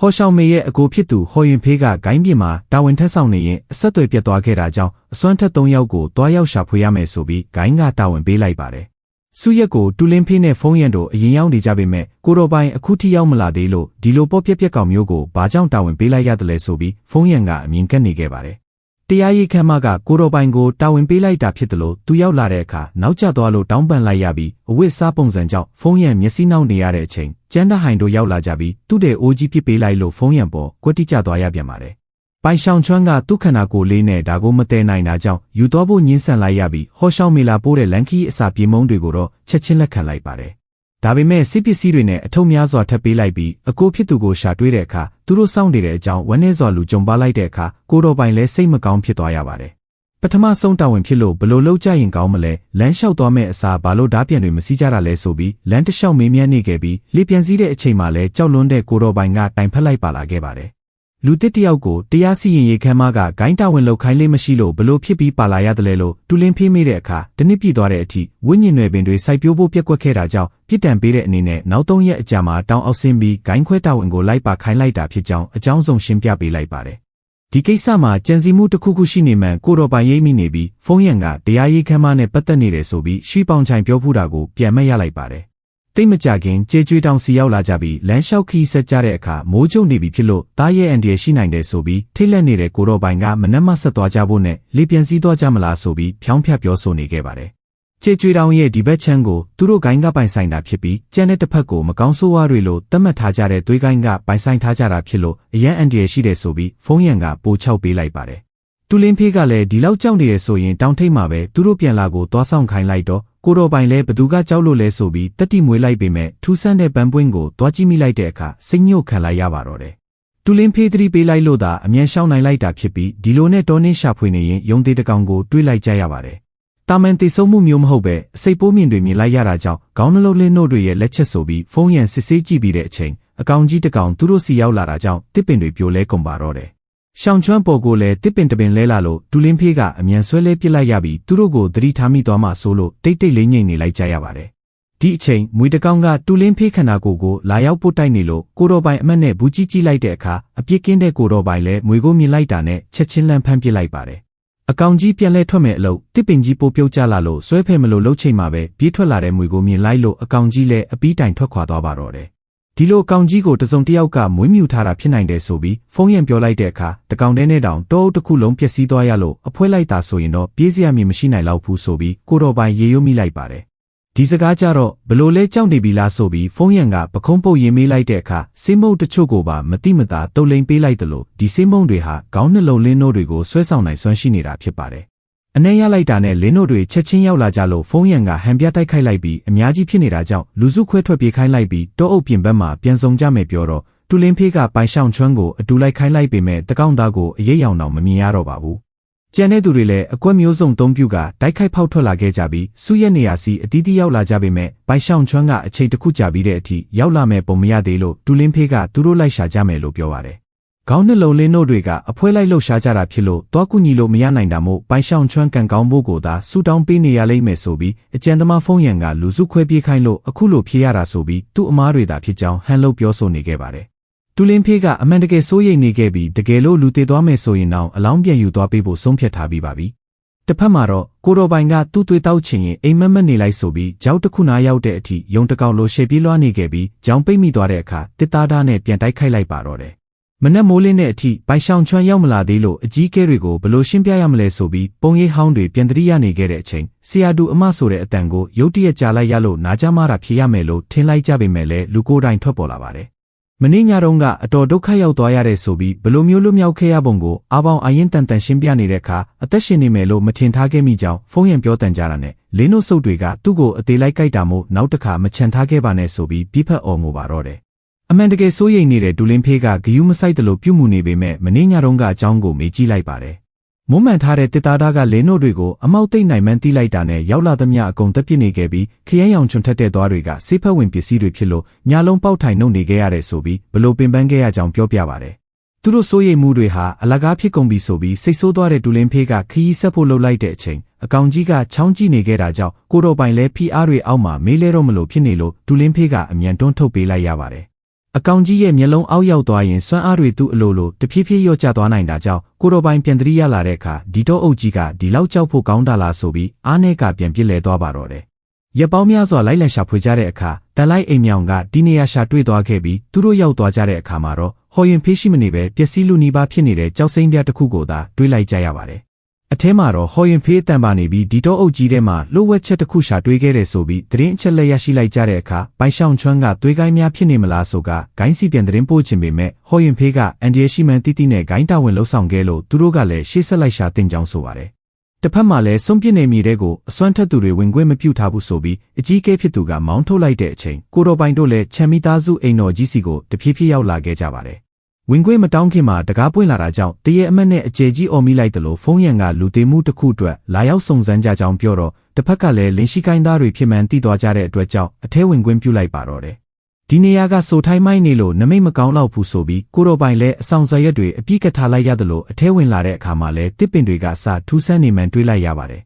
ဟောရှောင်းမေရဲ့အကိုဖြစ်သူဟော်ရင်ဖေးကဂိုင်းပြင်မှာတာဝန်ထမ်းဆောင်နေရင်အဆက်အသွယ်ပြတ်သွားခဲ့တာကြောင့်အစွမ်းထက်၃ယောက်ကိုတွားရောက်ရှာဖွေရမယ်ဆိုပြီးဂိုင်းကတာဝန်ပေးလိုက်ပါတယ်။စုရက်ကိုတူလင်းဖေးနဲ့ဖုံးရံတို့အရင်ရောက်နေကြပေမဲ့ကိုတော်ပိုင်အခုထိရောက်မလာသေးလို့ဒီလိုပေါ့ပြက်ပြက်ကောင်မျိုးကိုဘာကြောင့်တာဝန်ပေးလိုက်ရတယ်လဲဆိုပြီးဖုံးရံကအမြင်ကပ်နေခဲ့ပါတယ်။ တရားရေးခမ်းမကကိုတော်ပိုင်ကိုတာဝန်ပေးလိုက်တာဖြစ်တယ်လို့သူရောက်လာတဲ့အခါနောက်ကျသွားလို့တောင်းပန်လိုက်ရပြီးအဝတ်စားပုံစံကြောင့်ဖုံးရံမျက်စိနောက်နေရတဲ့အချိန်ကျန်းတဟိုင်တို့ရောက်လာကြပြီးသူ့တဲ့အိုးကြီးဖြစ်ပေးလိုက်လို့ဖုံးရံပေါ်ကွက်တိကျသွားရပြန်ပါတယ်။ပိုင်ရှောင်ချွမ်းကသူ့ခန္ဓာကိုယ်လေးနဲ့ဒါကိုမတည်နိုင်တာကြောင့်ယူသွားဖို့ညှင်းဆန်လိုက်ရပြီးဟောရှောင်းမေလာပိုးတဲ့လန်ကီအစာပြေမုံတွေကိုတော့ချက်ချင်းလက်ခံလိုက်ပါတယ်။ ဒါပေမဲ့စစ်ပစ္စည်းတွေနဲ့အထုပ်များစွာထပ်ပေးလိုက်ပြီးအကိုဖြစ်သူကိုရှာတွေ့တဲ့အခါသူတို့စောင့်နေတဲ့အကြောင်းဝန်းနေစွာလူကြုံပါလိုက်တဲ့အခါကိုတော်ပိုင်လည်းစိတ်မကောင်းဖြစ်သွားရပါတယ်။ပထမဆုံးတာဝန်ဖြစ်လို့ဘလို့လောက်ကြရင်ကောင်းမလဲလမ်းလျှောက်သွားမဲ့အစားဘာလို့ဓာပြန်တွေမစည်းကြတာလဲဆိုပြီးလမ်းတစ်လျှောက်မေးမြန်းနေခဲ့ပြီးလေပြန်စည်းတဲ့အချိန်မှလည်းကြောက်လွန်းတဲ့ကိုတော်ပိုင်ကတိုင်ဖက်လိုက်ပါလာခဲ့ပါတယ် လူတစ်တယောက်ကိုတရားစီရင်ရေးခမ်းမကဂိုင်းတာဝန်လောက်ခိုင်းလေးမရှိလို့ဘလို့ဖြစ်ပြီးပါလာရတယ်လဲလို့တူလင်းဖေးမိတဲ့အခါတနစ်ပြည့်သွားတဲ့အထိဝိညာဉ်နယ်ပင်တွေစိုက်ပျိုးဖို့ပြက်ကွက်ခဲ့တာကြောင့်ပြစ်ဒဏ်ပေးတဲ့အနေနဲ့နောက်သုံးရက်အကြာမှာတောင်းအောက်ဆင်းပြီးဂိုင်းခွဲတာဝန်ကိုလိုက်ပါခိုင်းလိုက်တာဖြစ်ကြောင်းအကြောင်းစုံရှင်းပြပေးလိုက်ပါတယ်ဒီကိစ္စမှာကြံစည်မှုတစ်ခုခုရှိနေမှန်ကိုတော်ပိုင်ရိပ်မိနေပြီးဖုန်းရံကတရားရေးခမ်းမနဲ့ပတ်သက်နေတယ်ဆိုပြီးရှီပေါင်ချိုင်ပြောဖူးတာကိုပြန်မဲ့ရလိုက်ပါတယ် တိတ်မကြခင်ကြေကျွေးတောင်စီရောက်လာကြပြီးလမ်းလျှောက်ခီးဆက်ကြတဲ့အခါမိုးကျုံနေပြီဖြစ်လို့တားရဲ့အန်ဒီရရှိနိုင်တယ်ဆိုပြီးထိတ်လက်နေတဲ့ကိုတော်ပိုင်ကမနှက်မဆက်သွားကြဖို့နဲ့လေပြန်စည်းသွားကြမလားဆိုပြီးဖြောင်းဖြတ်ပြောဆိုနေခဲ့ပါတယ်။ကြေကျွေးတောင်ရဲ့ဒီဘက်ချမ်းကိုသူတို့ဂိုင်းကပိုင်ဆိုင်တာဖြစ်ပြီးကျန်တဲ့တစ်ဖက်ကိုမကောင်းဆိုးဝါးတွေလို့သတ်မှတ်ထားကြတဲ့သွေးဂိုင်းကပိုင်ဆိုင်ထားကြတာဖြစ်လို့အရန်အန်ဒီရရှိတယ်ဆိုပြီးဖုန်းရံကပိုချောက်ပေးလိုက်ပါတယ်။တူလင်းဖေးကလည်းဒီလောက်ကြောက်နေရဆိုရင်တောင်ထိတ်မှာပဲသူတို့ပြန်လာကိုသွားဆောင်ခိုင်းလိုက်တော့ ကိုတော်ပိုင်လဲဘသူကကြောက်လို့လဲဆိုပြီးတက်တိမွေးလိုက်ပေမဲ့ထူးဆန်းတဲ့ပန်းပွင့်ကိုတွားကြည့်မိလိုက်တဲ့အခါစိတ်ညှို့ခံလိုက်ရပါတော့တယ်။တူလင်းဖေးသတိပေးလိုက်လို့သာအမြန်ရှောင်းနိုင်လိုက်တာဖြစ်ပြီးဒီလိုနဲ့တောင်းနှင်းရှာဖွေနေရင်ယုံသေးတကောင်ကိုတွေးလိုက်ကြရပါတယ်။တာမန်တိဆုံမှုမျိုးမဟုတ်ပဲအစိတ်ပိုးမြင်တွေမြင်လိုက်ရတာကြောင့်ခေါင်းနှလုံးလင်းတို့တွေရဲ့လက်ချက်ဆိုပြီးဖုန်းရန်စစ်ဆေးကြည့်ပြီးတဲ့အချိန်အကောင်ကြီးတကောင်သူတို့စီရောက်လာတာကြောင့်တစ်ပင်တွေပြိုလဲကုန်ပါတော့တယ်။ ရှောင်းချွမ်းပေါ်ကိုလည်းတစ်ပင်တပင်လဲလာလို့ဒူလင်းဖေးကအမြန်ဆွဲလဲပစ်လိုက်ရပြီးသူတို့ကိုသတိထားမိသွားမှဆိုလို့တိတ်တိတ်လေးငိမ့်နေလိုက်ကြရပါတယ်။ဒီအချိန်မွေတကောင်ကတူလင်းဖေးခန္ဓာကိုယ်ကိုလာရောက်ပို့တိုက်နေလို့ကိုတော်ပိုင်အမတ်နဲ့ဘူးကြီးကြီးလိုက်တဲ့အခါအပြစ်ကင်းတဲ့ကိုတော်ပိုင်လည်းမွေကိုမြင်လိုက်တာနဲ့ချက်ချင်းလန့်ဖမ်းပစ်လိုက်ပါတယ်။အကောင်ကြီးပြန်လဲထွက်မဲ့အလုပ်တစ်ပင်ကြီးပိုပြုတ်ကျလာလို့ဆွဲဖဲမလို့လှုပ်ချိန်မှာပဲပြေးထွက်လာတဲ့မွေကိုမြင်လိုက်လို့အကောင်ကြီးလည်းအပီးတိုင်ထွက်ခွာသွားပါတော့တယ် ဒီလိုအကောင်ကြီးကိုတစုံတစ်ယောက်ကမွေးမြူထားတာဖြစ်နိုင်တယ်ဆိုပြီးဖုန်းရံပြောလိုက်တဲ့အခါတကောင်တဲနဲ့တောင်တောအုပ်တစ်ခုလုံးပျက်စီးသွားရလို့အဖွဲလိုက်တာဆိုရင်တော့ပြေးစရာမြေမရှိနိုင်လောက်ဘူးဆိုပြီးကိုတော်ပိုင်ရေရွမိလိုက်ပါတယ်ဒီစကားကြတော့ဘလို့လဲကြောက်နေပြီလားဆိုပြီးဖုန်းရံကပခုံးပုတ်ရင်မေးလိုက်တဲ့အခါစေးမုံတချို့ကိုပါမတိမတာတုတ်လိန်ပေးလိုက်တယ်လို့ဒီစေးမုံတွေဟာခေါင်းနှလုံးလင်းတို့တွေကိုဆွဲဆောင်နိုင်စွမ်းရှိနေတာဖြစ်ပါတယ် အနေရလိုက်တာနဲ့လင်းတို့တွေချက်ချင်းရောက်လာကြလို့ဖုန်းရံကဟန်ပြတိုက်ခိုက်လိုက်ပြီးအများကြီးဖြစ်နေတာကြောင့်လူစုခွဲထွက်ပြေးခိုင်းလိုက်ပြီးတောအုပ်ပြင်ဘက်မှာပြန်ဆောင်ကြမယ်ပြောတော့တူလင်းဖေးကပိုင်ဆောင်ချွန်းကိုအတူလိုက်ခိုင်းလိုက်ပေမဲ့တကောင်းသားကိုအရေးရောင်တော့မမြင်ရတော့ပါဘူးကျန်တဲ့သူတွေလည်းအကွက်မျိုးစုံသုံးပြုကတိုက်ခိုက်ဖောက်ထွက်လာခဲ့ကြပြီးစုရက်နေရာစီအတီးတီးရောက်လာကြပေမဲ့ပိုင်ဆောင်ချွန်းကအချိန်တစ်ခုကြာပြီးတဲ့အထိရောက်လာမဲ့ပုံမရသေးလို့တူလင်းဖေးကသူတို့လိုက်ရှာကြမယ်လို့ပြောပါတယ် ခေါင်းနှလုံးလင်းတို့တွေကအဖွဲလိုက်လှုပ်ရှားကြတာဖြစ်လို့တွားကူညီလို့မရနိုင်တာမို့ပိုင်ရှောင်ချွမ်းကန်ကောင်းဖို့ကိုသာဆူတောင်းပေးနေရလိမ့်မယ်ဆိုပြီးအကြံသမားဖုံးရံကလူစုခွဲပြေးခိုင်းလို့အခုလိုဖြေရတာဆိုပြီးသူ့အမားတွေသာဖြစ်ကြောင်းဟန်လို့ပြောဆိုနေခဲ့ပါတယ်။တူလင်းဖေးကအမှန်တကယ်စိုးရိမ်နေခဲ့ပြီးတကယ်လို့လူသေးသွားမယ်ဆိုရင်တော့အလောင်းပြန်ယူသွားပေးဖို့ဆုံးဖြတ်ထားပြီးပါပြီ။တစ်ဖက်မှာတော့ကိုတော်ပိုင်ကသူ့သွေးတောက်ချင်ရင်အိမ်မက်မက်နေလိုက်ဆိုပြီးကြောက်တစ်ခုနာရောက်တဲ့အထိယုံတကောက်လိုရှေ့ပြေးလွှားနေခဲ့ပြီးကြောင်ပိတ်မိသွားတဲ့အခါတစ်သားသားနဲ့ပြန်တိုက်ခိုက်လိုက်ပါတော့တယ် မနက်မိုးလင်းတဲ့အထိပိုင်ဆောင်ချွမ်းရောက်မလာသေးလို့အကြီးကဲတွေကိုဘလို့ရှင်းပြရမလဲဆိုပြီးပုံရိပ်ဟောင်းတွေပြန်တတိရနေခဲ့တဲ့အချိန်ဆရာတူအမဆိုတဲ့အတန်ကိုရုတ်တရက်ကြားလိုက်ရလို့နားကြမားတာဖြေရမယ်လို့ထင်လိုက်ကြပေမဲ့လည်းလူကိုယ်တိုင်ထွက်ပေါ်လာပါတယ်။မင်းညတုန်းကအတော်ဒုက္ခရောက်သွားရတဲ့ဆိုပြီးဘလို့မျိုးလွတ်မြောက်ခဲ့ရပုံကိုအာပေါင်းအရင်တန်တန်ရှင်းပြနေတဲ့အခါအသက်ရှင်နေမယ်လို့မထင်ထားခဲ့မိကြောင်းဖုန်းရံပြောတန်ကြတာနဲ့လင်းတို့စုပ်တွေကသူ့ကိုအသေးလိုက်ကြိုက်တာမို့နောက်တစ်ခါမချန်ထားခဲ့ပါနဲ့ဆိုပြီးပြိဖက်အော်ငိုပါတော့တယ် အမှန်တကယ်စိုးရိမ်နေတဲ့ဒူလင်းဖေးကဂယုမဆိုင်တလို့ပြုတ်မှုနေပေမဲ့မင်းညတုန်းကအကြောင်းကိုမေးကြည့်လိုက်ပါတယ်။မုံမှန်ထားတဲ့တစ်သားသားကလင်းတို့တွေကိုအမောက်သိမ့်နိုင်မှန်းတီးလိုက်တာနဲ့ရောက်လာသမျှအကုန်တက်ပြစ်နေခဲ့ပြီးခရမ်းရောင်ချွန်ထက်တဲ့သွားတွေကဆေးဖက်ဝင်ပစ္စည်းတွေဖြစ်လို့ညာလုံးပေါက်ထိုင်နှုတ်နေခဲ့ရတယ်ဆိုပြီးဘလို့ပင်ပန်းခဲ့ရကြောင်းပြောပြပါတယ်။သူတို့စိုးရိမ်မှုတွေဟာအလကားဖြစ်ကုန်ပြီဆိုပြီးစိတ်ဆိုးသွားတဲ့ဒူလင်းဖေးကခီးဆက်ဖို့လှုပ်လိုက်တဲ့အချိန်အကောင်ကြီးကချောင်းကြည့်နေခဲ့တာကြောင့်ကိုတော်ပိုင်လဲဖီအားတွေအောက်မှာမေးလဲတော့မလို့ဖြစ်နေလို့ဒူလင်းဖေးကအမြန်တွန်းထုတ်ပေးလိုက်ရပါတယ် အကောင်ကြီးရဲ့မျက်လုံးအောက်ရောက်သွားရင်စွမ်းအားတွေသူ့အလိုလိုတဖြည်းဖြည်းလျော့ကျသွားနိုင်တာကြောင့်ကိုတော်ပိုင်ပြန်တရိရလာတဲ့အခါဒီတော့အုပ်ကြီးကဒီလောက်ကြောက်ဖို့ကောင်းတာလားဆိုပြီးအားနဲ့ကပြန်ပြစ်လဲသွားပါတော့တယ်။ရက်ပေါင်းများစွာလိုက်လံရှာဖွေကြတဲ့အခါတန်လိုက်အိမ်မြောင်ကဒီနေရာရှာတွေ့သွားခဲ့ပြီးသူတို့ရောက်သွားကြတဲ့အခါမှာတော့ဟော်ရင်ဖေးရှိမနေပဲပျက်စီးလူနီးပါးဖြစ်နေတဲ့ကြောက်စိမ့်ပြတစ်ခုကိုသာတွေးလိုက်ကြရပါတယ်။ အထဲမှာတော့ဟော်ရင်ဖေးအတန်ပါနေပြီးဒီတော့အုပ်ကြီးထဲမှာလှုပ်ဝက်ချက်တစ်ခုရှာတွေ့ခဲ့တယ်ဆိုပြီးသတင်းအချက်လက်ရရှိလိုက်ကြတဲ့အခါပိုင်ဆောင်ချွမ်းကသွေးကိုင်းများဖြစ်နေမလားဆိုကဂိုင်းစီပြန်သတင်းပို့ခြင်းပေမဲ့ဟော်ရင်ဖေးကအန်ဒီယရှိမန်တီတီနဲ့ဂိုင်းတာဝန်လှုပ်ဆောင်ခဲ့လို့သူတို့ကလည်းရှေ့ဆက်လိုက်ရှာတင်ကြောင်းဆိုပါတယ်။တစ်ဖက်မှာလည်းစွန့်ပစ်နေမိတဲ့ကိုအစွမ်းထက်သူတွေဝင်ခွင့်မပြုထားဘူးဆိုပြီးအကြီးကဲဖြစ်သူကမောင်းထုတ်လိုက်တဲ့အချိန်ကိုတော်ပိုင်တို့လည်းချမ်မီသားစုအိမ်တော်ကြီးစီကိုတဖြည်းဖြည်းရောက်လာခဲ့ကြပါတယ်။ ဝင်ခွင့်မတောင်းခင်မှာတကားပွင့်လာတာကြောင့်တရေအမက်နဲ့အကျယ်ကြီးအော်မိလိုက်တယ်လို့ဖုန်းရံကလူသေးမှုတစ်ခုအတွက်လာရောက်စုံစမ်းကြကြောင်းပြောတော့တစ်ဖက်ကလည်းလင်းရှိကိုင်းသားတွေဖြစ်မှန်သိသွားကြတဲ့အတွက်ကြောင့်အထဲဝင်ခွင့်ပြုလိုက်ပါတော့တယ်။ဒီနေရာကဆိုထိုင်းမိုင်းနေလို့နမိတ်မကောင်းတော့ဘူးဆိုပြီးကိုတော်ပိုင်လည်းအဆောင်ဇရက်တွေအပြစ်ကထားလိုက်ရတယ်လို့အထဲဝင်လာတဲ့အခါမှာလည်းတစ်ပင်တွေကစထူးဆန်းနေမှန်တွေးလိုက်ရပါတယ်။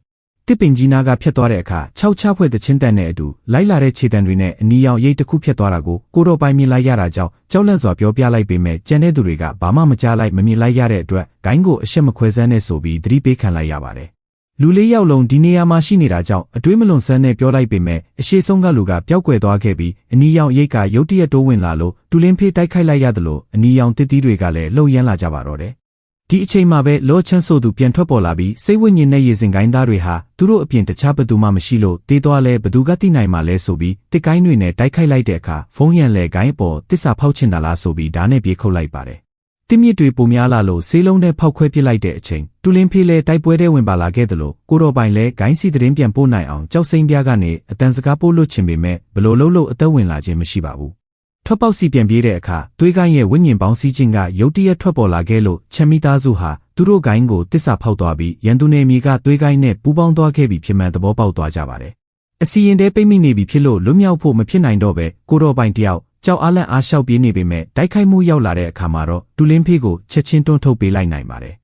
တစ်ပင်ကြီးနာကဖြတ်သွားတဲ့အခါ၆ချဖွဲ့တချင်းတန်နဲ့အတူလိုက်လာတဲ့ခြေတံတွေနဲ့အနီရောင်ရိတ်တစ်ခုဖြတ်သွားတာကိုကိုတော်ပိုင်မြင်လိုက်ရတာကြောင့်ကြောက်လန့်စွာပြောပြလိုက်ပေမဲ့ကြံတဲ့သူတွေကဘာမှမကြားလိုက်မမြင်လိုက်ရတဲ့အတွက်ဂိုင်းကိုအရှက်မခွဲစမ်းနဲ့ဆိုပြီးသတိပေးခံလိုက်ရပါတယ်။လူလေးယောက်လုံးဒီနေရာမှာရှိနေတာကြောင့်အတွေးမလွန်ဆန်းနဲ့ပြောလိုက်ပေမဲ့အရှိဆုံးကလူကပျောက်ကွယ်သွားခဲ့ပြီးအနီရောင်ရိတ်ကရုတ်တရက်တိုးဝင်လာလို့တူလင်းဖေးတိုက်ခိုက်လိုက်ရတယ်လို့အနီရောင်တစ်တီးတွေကလည်းလှုပ်ရမ်းလာကြပါတော့တယ်။ ဒီအချိန်မှာပဲလောချမ်းဆိုသူပြန်ထွက်ပေါ်လာပြီးစိတ်ဝိညာဉ်နဲ့ရေစင်ကိုင်းသားတွေဟာသူတို့အပြင်တခြားဘသူမှမရှိလို့တေးသွားလဲဘသူကတိနိုင်မှလဲဆိုပြီးတစ်ကိုင်းတွေနဲ့တိုက်ခိုက်လိုက်တဲ့အခါဖုံးရံလဲကိုင်းပေါ်တစ္ဆာဖောက်ချင်တာလားဆိုပြီးဓာတ်နဲ့ပြေခုတ်လိုက်ပါတယ်။တိမြစ်တွေပုံများလာလို့ဆေးလုံးနဲ့ဖောက်ခွဲပစ်လိုက်တဲ့အချိန်တူလင်းဖေးလဲတိုက်ပွဲတဲ့ဝင်ပါလာခဲ့တယ်လို့ကိုတော်ပိုင်လဲဂိုင်းစီသတင်းပြန်ပို့နိုင်အောင်ကြောက်စိမ့်ပြားကနေအတန်စကားပို့လို့ချင်ပေမဲ့ဘလို့လုံးလို့အသက်ဝင်လာခြင်းမရှိပါဘူး။ ထွက်ပေါက်စီပြန်ပြေးတဲ့အခါသွေးကိုင်းရဲ့ဝိညာဉ်ပေါင်းစည်းခြင်းကရုတ်တရက်ထွက်ပေါ်လာခဲ့လို့ချမ်မီသားစုဟာသူတို့ဂိုင်းကိုတစ္ဆာဖောက်သွားပြီးရန်သူနေမီကသွေးကိုင်းနဲ့ပူးပေါင်းသွားခဲ့ပြီးဖြစ်မှန်သဘောပေါက်သွားကြပါတယ်။အစီရင်တဲပိတ်မိနေပြီဖြစ်လို့လွတ်မြောက်ဖို့မဖြစ်နိုင်တော့ပဲကိုတော်ပိုင်တယောက်ကြောက်အားလန့်အားလျှောက်ပြေးနေပေမဲ့တိုက်ခိုက်မှုရောက်လာတဲ့အခါမှာတော့တူလင်းဖေးကိုချက်ချင်းတွန်းထုတ်ပေးလိုက်နိုင်ပါတယ်။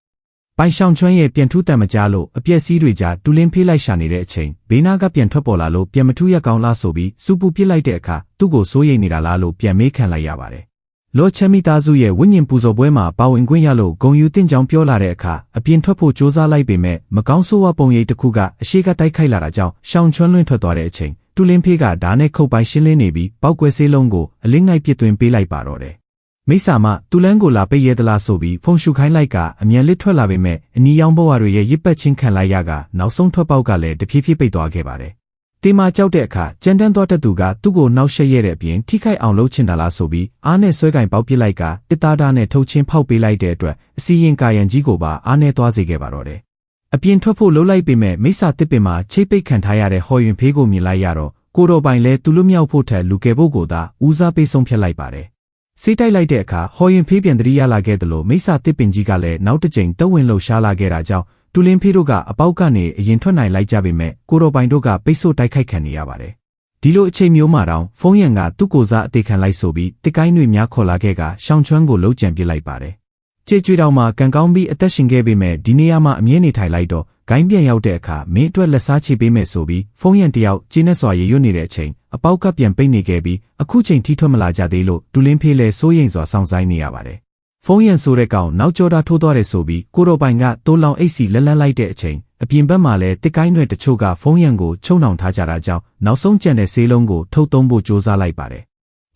ပိုင်ဆောင်ချွမ်းရဲ့ပြန်ထူးတံမကြားလို့အပြက်စီးတွေကြားတူလင်းဖေးလိုက်ရှာနေတဲ့အချိန်ဘေးနာကပြန်ထွက်ပေါ်လာလို့ပြန်မထူးရကောင်းလားဆိုပြီးစူပူပစ်လိုက်တဲ့အခါသူ့ကိုစိုးရိမ်နေတာလားလို့ပြန်မေးခံလိုက်ရပါတယ်။လောချမ်းမိသားစုရဲ့ဝိညာဉ်ပူဇော်ပွဲမှာပါဝင်ခွင့်ရလို့ဂုံယူတင်ကြောင်ပြောလာတဲ့အခါအပြင်ထွက်ဖို့စ조사လိုက်ပေမဲ့မကောင်းဆိုးဝါးပုံရိပ်တစ်ခုကအရှိကတိုက်ခိုက်လာတာကြောင့်ရှောင်ချွန်းလွင့်ထွက်သွားတဲ့အချိန်တူလင်းဖေးကဓာတ်နဲ့ခုတ်ပိုင်းရှင်းလင်းနေပြီးပောက်ကွဲဆေးလုံးကိုအလင်းငိုက်ပစ်သွင်းပေးလိုက်ပါတော့တယ်။ မိစ္ဆာမတူလန်းကိုလာပိတ်ရဲသလားဆိုပြီးဖုန်ရှုခိုင်းလိုက်ကအမြန်လစ်ထွက်လာပေမဲ့အနီရောင်ဘဝတွေရဲ့ရစ်ပတ်ချင်းခံလိုက်ရကနောက်ဆုံးထွက်ပေါက်ကလည်းတဖြည်းဖြည်းပိတ်သွားခဲ့ပါတယ်။တေမာကြောက်တဲ့အခါကြမ်းတမ်းသွားတဲ့သူကသူ့ကိုနောက်ရှက်ရတဲ့အပြင်ထိခိုက်အောင်လုပ်ချင်တာလားဆိုပြီးအားနဲ့ဆွဲကင်ပေါက်ပစ်လိုက်ကတစ်သားသားနဲ့ထုတ်ချင်းဖောက်ပေးလိုက်တဲ့အတွက်အစီရင်ကာယံကြီးကိုပါအားနဲ့သွားစေခဲ့ပါတော့တယ်။အပြင်ထွက်ဖို့လှုပ်လိုက်ပေမဲ့မိစ္ဆာတစ်ပင်မှာချိတ်ပိတ်ခံထားရတဲ့ဟော်ရင်ဖေးကိုမြင်လိုက်ရတော့ကိုတော်ပိုင်လဲသူလွတ်မြောက်ဖို့ထက်လူကယ်ဖို့ကိုသာဦးစားပေးဆုံးဖြတ်လိုက်ပါတယ်။ စေးတိုက်လိုက်တဲ့အခါဟော်ရင်ဖေးပြန်တတိရလာခဲ့တယ်လို့မိစ္ဆာတစ်ပင်ကြီးကလည်းနောက်တစ်ကြိမ်တဝင်းလှုပ်ရှားလာခဲ့တာကြောင့်တူလင်းဖေးတို့ကအပေါက်ကနေအရင်ထွက်နိုင်လိုက်ကြပေမဲ့ကိုတော်ပိုင်တို့ကပိတ်ဆို့တိုက်ခိုက်ခံနေရပါတယ်။ဒီလိုအချိန်မျိုးမှာတောင်ဖုန်းရံကသူ့ကိုယ်စားအသေးခံလိုက်ဆိုပြီးတစ်ကိုင်းတွေများခေါ်လာခဲ့ကရှောင်းချွမ်းကိုလှုပ်ကြံပစ်လိုက်ပါတယ်။ကြေကျွေတောင်မှာကံကောင်းပြီးအသက်ရှင်ခဲ့ပေမဲ့ဒီနေရာမှာအမြဲနေထိုင်လိုက်တော့ ဂိုင်းပြန်ရောက်တဲ့အခါမင်းအတွက်လက်စားချေပေးမယ်ဆိုပြီးဖုန်းရံတယောက်ကျင်းနဲ့စွာရေရွတ်နေတဲ့အချိန်အပေါက်ကပြန်ပိတ်နေခဲ့ပြီးအခုချိန်ထိထွက်မလာကြသေးလို့ဒူလင်းဖေးလဲစိုးရိမ်စွာစောင့်ဆိုင်နေရပါတယ်။ဖုန်းရံဆိုတဲ့ကောင်နောက်ကျောတာထိုးသွားတယ်ဆိုပြီးကိုတော်ပိုင်ကတိုးလောင်အိတ်စီလက်လန်းလိုက်တဲ့အချိန်အပြင်ဘက်မှာလည်းတစ်ကိုင်းတွေတချို့ကဖုန်းရံကိုချုံနှောင်ထားကြတာကြောင့်နောက်ဆုံးကြံတဲ့ဆေးလုံးကိုထုတ်သုံးဖို့ကြိုးစားလိုက်ပါတယ်။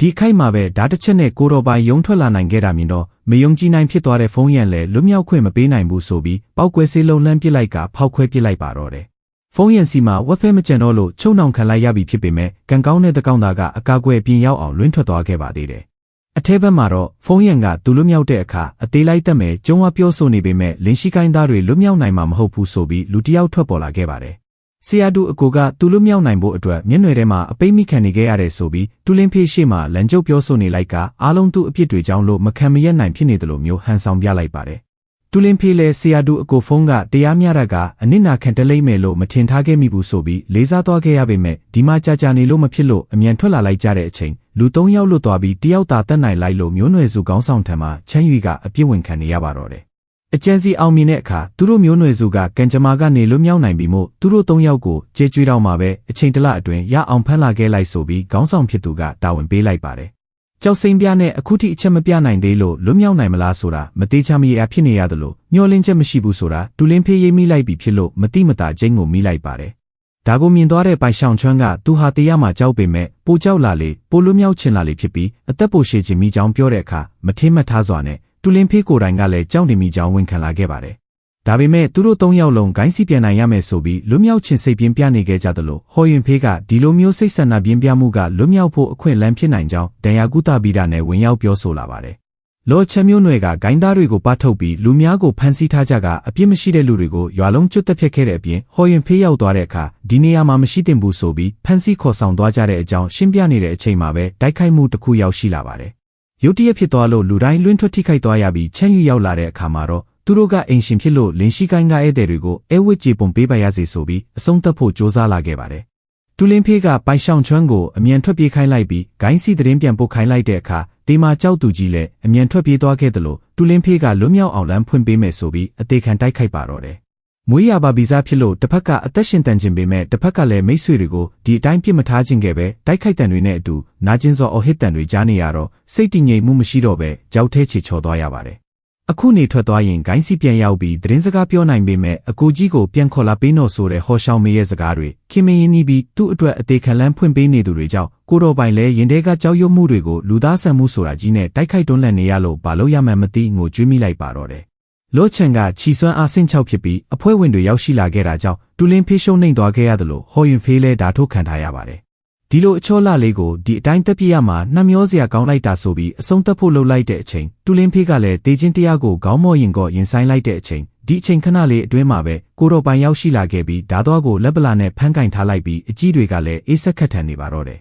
ဒီခိုက်မှာပဲဓာတ်တစ်ချက်နဲ့ကိုတော်ပိုင်ယုံထွက်လာနိုင်ခဲ့တာမြင်တော့မယုံကြည်နိုင်ဖြစ်သွားတဲ့ဖုန်းရံလည်းလွတ်မြောက်ခွင့်မပေးနိုင်ဘူးဆိုပြီးပောက်ကွဲဆေးလုံးလှမ်းပစ်လိုက်ကဖောက်ခွဲပစ်လိုက်ပါတော့တယ်။ဖုန်းရံစီမှာဝက်ဖဲမကြံတော့လို့ချုံနှောင်ခံလိုက်ရပြီဖြစ်ပေမဲ့ကံကောင်းတဲ့တကောင်သားကအကာအကွယ်ပြင်ရောက်အောင်လွင့်ထွက်သွားခဲ့ပါသေးတယ်။အထဲဘက်မှာတော့ဖုန်းရံကသူလွတ်မြောက်တဲ့အခါအသေးလိုက်တက်မယ်ကျုံဝပြောဆိုနေပေမဲ့လင်းရှိကိုင်းသားတွေလွတ်မြောက်နိုင်မှာမဟုတ်ဘူးဆိုပြီးလူတစ်ယောက်ထွက်ပေါ်လာခဲ့ပါတယ်။ ဆရာတူအကိုကသူလွတ်မြောက်နိုင်ဖို့အတွက်မျက်နှာထဲမှာအပိတ်မိခံနေခဲ့ရတဲ့ဆိုပြီးတူလင်းဖေးရှိမှလန်ကျုပ်ပြောဆိုနေလိုက်ကအားလုံးသူ့အဖြစ်တွေကြောင့်လို့မခံမရက်နိုင်ဖြစ်နေတယ်လို့မျိုးဟန်ဆောင်ပြလိုက်ပါတယ်။တူလင်းဖေးလဲဆရာတူအကိုဖုန်းကတရားမျှတာကအနစ်နာခံတလိမ့်မယ်လို့မထင်ထားခဲ့မိဘူးဆိုပြီးလေးစားသွားခဲ့ရပေမဲ့ဒီမှာကြာကြာနေလို့မဖြစ်လို့အမြန်ထွက်လာလိုက်ကြတဲ့အချိန်လူ၃ယောက်လွတ်သွားပြီးတယောက်သာတက်နိုင်လိုက်လို့မျိုးနွယ်စုကောင်းဆောင်ထံမှချမ်းရွေကအပြစ်ဝင်ခံနေရပါတော့တယ် အကျဉ်းစီအောင်မြင်တဲ့အခါသူတို့မျိုးနွယ်စုကကံကြမ္မာကနေလွတ်မြောက်နိုင်ပြီမို့သူတို့၃ယောက်ကိုကြေကျွေးတော့မှာပဲအချိန်တလအတွင်းရအောင်ဖမ်းလာခဲ့လိုက်ဆိုပြီးခေါင်းဆောင်ဖြစ်သူကတာဝန်ပေးလိုက်ပါတယ်ကြောက်စိမ့်ပြနဲ့အခုထိအချက်မပြနိုင်သေးလို့လွတ်မြောက်နိုင်မလားဆိုတာမသေးချာမရဖြစ်နေရတယ်လို့မျောလင်းချက်မရှိဘူးဆိုတာတူလင်းဖေးရေးမိလိုက်ပြီဖြစ်လို့မတိမတာကျင်းကိုမိလိုက်ပါတယ်။ဒါကိုမြင်သွားတဲ့ပိုင်ဆောင်ချွန်းကသူဟာတရားမှကြောက်ပေမဲ့ပိုကြောက်လာလေပိုလွတ်မြောက်ချင်လာလေဖြစ်ပြီးအသက်ပိုရှည်ခြင်းမိကြောင်းပြောတဲ့အခါမထင်းမထားစွာနဲ့ တူလင်းဖေးကိုယ်တိုင်ကလည်းကြောက်နေမိကြောင်းဝန်ခံလာခဲ့ပါတယ်။ဒါပေမဲ့သူတို့သုံးယောက်လုံးဂိုင်းစီပြန်နိုင်ရမယ်ဆိုပြီးလွတ်မြောက်ခြင်းစိတ်ပြင်းပြနေခဲ့ကြသလိုဟော်ရင်ဖေးကဒီလိုမျိုးစိတ်ဆန္ဒပြင်းပြမှုကလွတ်မြောက်ဖို့အခွင့်အလမ်းဖြစ်နိုင်ကြောင်းဒဏ်ရာကုသပြီးတာနဲ့ဝင်ရောက်ပြောဆိုလာပါတယ်။လောချမ်းမျိုးနွယ်ကဂိုင်းသားတွေကိုပတ်ထုတ်ပြီးလူများကိုဖမ်းဆီးထားကြကအပြစ်မရှိတဲ့လူတွေကိုရွာလုံးကျွတ်တက်ဖြတ်ခဲ့တဲ့အပြင်ဟော်ရင်ဖေးရောက်သွားတဲ့အခါဒီနေရာမှာမရှိသင့်ဘူးဆိုပြီးဖမ်းဆီးခေါ်ဆောင်သွားကြတဲ့အကြောင်းရှင်းပြနေတဲ့အချိန်မှာပဲတိုက်ခိုက်မှုတစ်ခုရောက်ရှိလာပါတယ်။ ရုတ်တရက်ဖြစ်သွားလို့လူတိုင်းလွင့်ထွက်ထိခိုက်သွားရပြီးချမ်းယူရောက်လာတဲ့အခါမှာတော့သူတို့ကအိမ်ရှင်ဖြစ်လို့လင်းရှိကိုင်းကဧည့်သည်တွေကိုအဲဝစ်ကြေပုံပေးပါရစေဆိုပြီးအဆုံးသတ်ဖို့ကြိုးစားလာခဲ့ပါတယ်။တူလင်းဖေးကပိုင်ဆောင်ချွန်းကိုအမြန်ထွက်ပြေးခိုင်းလိုက်ပြီးဂိုင်းစီသတင်းပြန်ပို့ခိုင်းလိုက်တဲ့အခါဒီမှာကြောက်သူကြီးလည်းအမြန်ထွက်ပြေးသွားခဲ့တယ်လို့တူလင်းဖေးကလွတ်မြောက်အောင်လမ်းဖွင့်ပေးမယ်ဆိုပြီးအသေးခံတိုက်ခိုက်ပါတော့တယ်။ မွေးရပါဗီဇဖြစ်လို့တစ်ဖက်ကအသက်ရှင်တန်ခြင်းပေမဲ့တစ်ဖက်ကလည်းမိတ်ဆွေတွေကိုဒီအတိုင်းပြစ်မထားခြင်းခဲ့ပဲတိုက်ခိုက်တန်တွေနဲ့အတူနာကျင်စောအဟစ်တန်တွေကြားနေရတော့စိတ်တည်ငြိမ်မှုမရှိတော့ပဲကြောက်ထဲချေချော်သွားရပါတယ်။အခုနေထွက်သွားရင်ဂိုင်းစီပြန်ရောက်ပြီးသတင်းစကားပြောနိုင်ပေမဲ့အကိုကြီးကိုပြန်ခေါ်လာပေးတော့ဆိုတဲ့ဟော်ရှောင်းမေးရဲ့စကားတွေခင်မင်းရင်နီးပြီးသူ့အတွက်အသေးခံလန်းဖွင့်ပေးနေသူတွေကြောင့်ကိုတော်ပိုင်လဲရင်တဲကကြောက်ရွံ့မှုတွေကိုလူသားဆန်မှုဆိုတာကြီးနဲ့တိုက်ခိုက်တွန်းလှန်နေရလို့ဘာလို့ရမှန်းမသိငိုကြွေးမိလိုက်ပါတော့တယ်။ လော့ချန်ကခြီစွမ်းအားဆင့်ချောက်ဖြစ်ပြီးအဖွဲဝင်တွေရောက်ရှိလာခဲ့တာကြောင့်တူလင်းဖေးရှုံးနှိမ်သွားခဲ့ရတယ်လို့ဟော်ရင်ဖေးလဲဓာထုတ်ခံထားရပါတယ်။ဒီလိုအချောလှလေးကိုဒီအတိုင်းတက်ပြရမှာနှမျောစရာကောင်းလိုက်တာဆိုပြီးအဆုံးသက်ဖို့လှုပ်လိုက်တဲ့အချိန်တူလင်းဖေးကလည်းတေချင်းတရားကိုခေါင်းမော့ရင်ကောရင်ဆိုင်လိုက်တဲ့အချိန်ဒီအချိန်ခဏလေးအတွင်းမှာပဲကိုတော်ပိုင်ရောက်ရှိလာခဲ့ပြီးဓာသွားကိုလက်ပလာနဲ့ဖမ်းကင်ထားလိုက်ပြီးအကြီးတွေကလည်းအေးဆက်ခတ်ထန်နေပါတော့တယ်